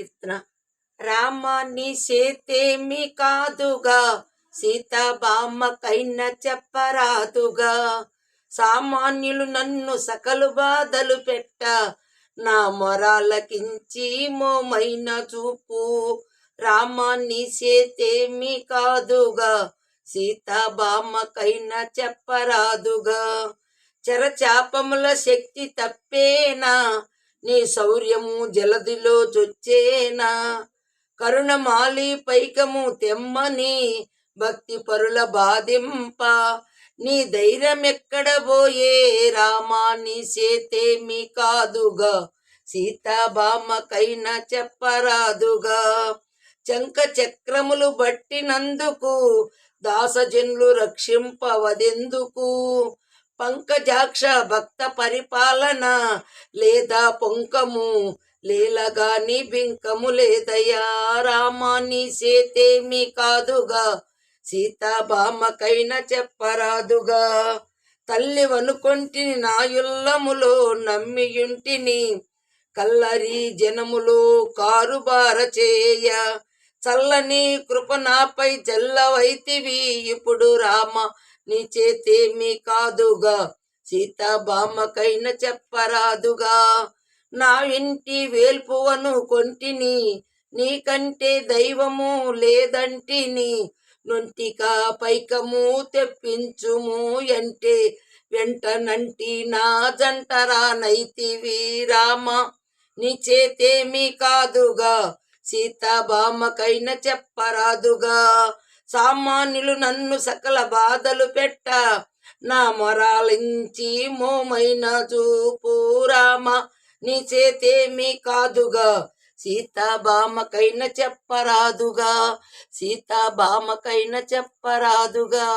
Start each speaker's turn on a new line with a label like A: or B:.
A: కీర్తన. రామాన్ని చేతేమి కాదుగా సీతాబామ్మకైన చెప్పరాదుగా. సామాన్యులు నన్ను సకలు బాధలు పెట్ట నా మొరాలకించి మోమైన చూపు. రామాన్ని చేతేమి కాదుగా సీతాబామ్మకైన చెప్పరాదుగా. చెరచాపముల శక్తి తప్పేనా నీ శౌర్యము జలదిలో చొచ్చేనా? కరుణమాలి పైకము తెమ్మని భక్తి పరుల బాధింప. నీ ధైర్యం ఎక్కడ పోయే? రామా నీ చేతేమి కాదుగా. సీతాబామకైనా చెప్పరాదుగా. చంక చక్రములు బట్టినందుకు దాసజనులు రక్షింపవదెందుకు? పంకజాక్ష భక్త పరిపాలన లేదా పొంకము లీలగాని బింకము లేదయా రామాని సేతేమి కాదుగా సీతాబామకైన చెప్పరాదుగా. తల్లి వనుకొంటిని నాయుల్లములో నమ్మియుంటిని కల్లరి జనములో కారుబార చేయ. చల్లని కృప నాపై జల్లవైతివి ఇప్పుడు రామ నీ కాదుగా. కాదుగా సీతాబామకైన చెప్పరాదుగా. నా ఇంటి వేల్పువను కొంటిని నీకంటే దైవము లేదంటిని నొంటిక పైకము తెప్పించుము అంటే వెంటనంటి నా జంటరా నైతివి రామ. నీ చేతేమీ కాదుగా. సీతాబామకైన చెప్పరాదుగా. సామాన్యులు నన్ను సకల బాధలు పెట్ట. నా మొరాలించి మోమైన చూపు రామ నీ చేతేమీ కాదుగా. సీతాబామకైన చెప్పరాదుగా సీతాబామకైన చెప్పరాదుగా.